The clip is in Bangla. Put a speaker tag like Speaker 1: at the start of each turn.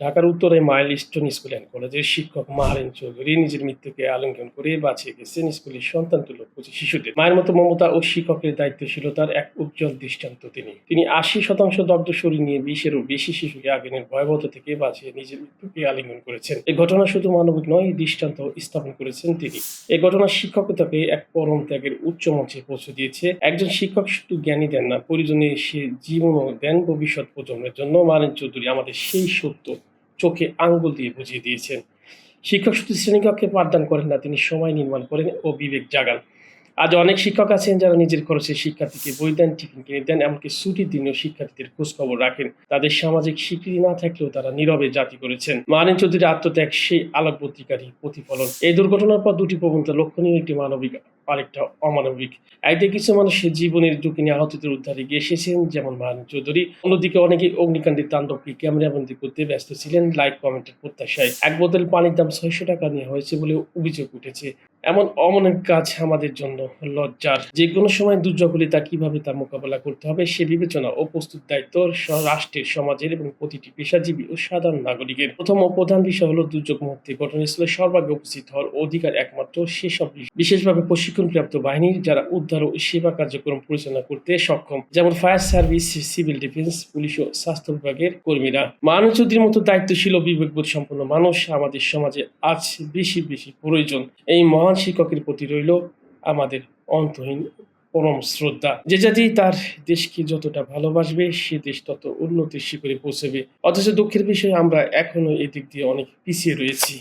Speaker 1: ঢাকার উত্তরে মাইল স্টোন স্কুল অ্যান্ড কলেজের শিক্ষক মাহারেন চৌধুরী নিজের মৃত্যুকে আলিঙ্গন করে বাঁচিয়ে গেছেন স্কুলের সন্তান প্রতি শিশুদের। মায়ের মতো মমতা ও শিক্ষকের দায়িত্বশীলতার এক উজ্জ্বল দৃষ্টান্ত তিনি। তিনি আশি শতাংশ দগ্ধ শরীর নিয়ে বিশেরও বেশি শিশুকে আগুনের ভয়াবহতা থেকে বাঁচিয়ে নিজের মৃত্যুকে আলিঙ্গন করেছেন। এই ঘটনা শুধু মানবিক নয়, দৃষ্টান্ত স্থাপন করেছেন তিনি। এই ঘটনা শিক্ষকতাকে এক পরম ত্যাগের উচ্চ মঞ্চে পৌঁছে দিয়েছে। একজন শিক্ষক শুধু জ্ঞানী দেন না পরিজনে সে জীবনও দেন ভবিষ্যৎ প্রজন্মের জন্য। মারেন চৌধুরী, আমাদের সেই সত্য চোখে আঙ্গুল দিয়ে বুঝিয়ে দিয়েছেন। শিক্ষক শুধু শ্রেণীকক্ষে পাঠদান করেন না, তিনি সময় নির্মাণ করেন ও বিবেক জাগান। আজ অনেক শিক্ষক আছেন যারা নিজের খরচে শিক্ষার্থীকে বই দেন, টিফিন কিনে দেন, এমনকি ছুটির দিনেও শিক্ষার্থীদের খোঁজ খবর রাখেন। তাদের সামাজিক স্বীকৃতি না থাকলেও তারা নীরবে জাতি করেছেন। মানিন চৌধুরীর আত্মত্যাগ সেই আলোক পত্রিকারই প্রতিফলন। এই দুর্ঘটনার পর দুটি প্রবণতা লক্ষণীয় একটি মানবিক আরেকটা অমানবিক। একদিকে কিছু মানুষের জীবনের ঝুঁকি নিয়ে আহতদের উদ্ধারে গিয়ে এসেছেন, যেমন মান চৌধুরী। অন্যদিকে অনেকে অগ্নিকাণ্ডের তাণ্ডবকে ক্যামেরাবন্দি করতে ব্যস্ত ছিলেন। লাইক, কমেন্টের প্রত্যাশায়। এক বোতল পানির দাম ছয়শো টাকা নেওয়া হয়েছে বলে অভিযোগ উঠেছে। এমন অমনের কাজ আমাদের জন্য লজ্জার। যে কোনো সময় দুর্যোগ হলে তা কীভাবে তা মোকাবেলা করতে হবে, সে বিবেচনা ও প্রস্তুত দায়িত্ব রাষ্ট্রের, সমাজের এবং প্রতিটি পেশাজীবী ও সাধারণ নাগরিকের। প্রথম ও প্রধান বিষয় হলো দুর্যোগ মুক্তি ঘটনাস্থলে সর্বাগ্রে উপস্থিত হওয়ার অধিকার একমাত্র সেসব বিশেষভাবে প্রশিক্ষণপ্রাপ্ত বাহিনীর যারা উদ্ধার ও সেবা কার্যক্রম পরিচালনা করতে সক্ষম, যেমন fire service, civil defence, police ও স্বাস্থ্য বিভাগের কর্মীরা। মানুষ মতো দায়িত্বশীল ও বিবেকবোধ সম্পন্ন মানুষ আমাদের সমাজে আজ বেশি বেশি প্রয়োজন। এই মহান শিক্ষকের প্রতি রইল আমাদের অন্তহীন পরম শ্রদ্ধা। যে জাতি তার দেশকে যতটা ভালোবাসবে, সে দেশ তত উন্নতির শিখরে পৌঁছবে। অথচ দুঃখের বিষয়ে, আমরা এখনও এদিক দিয়ে অনেক পিছিয়ে রয়েছি।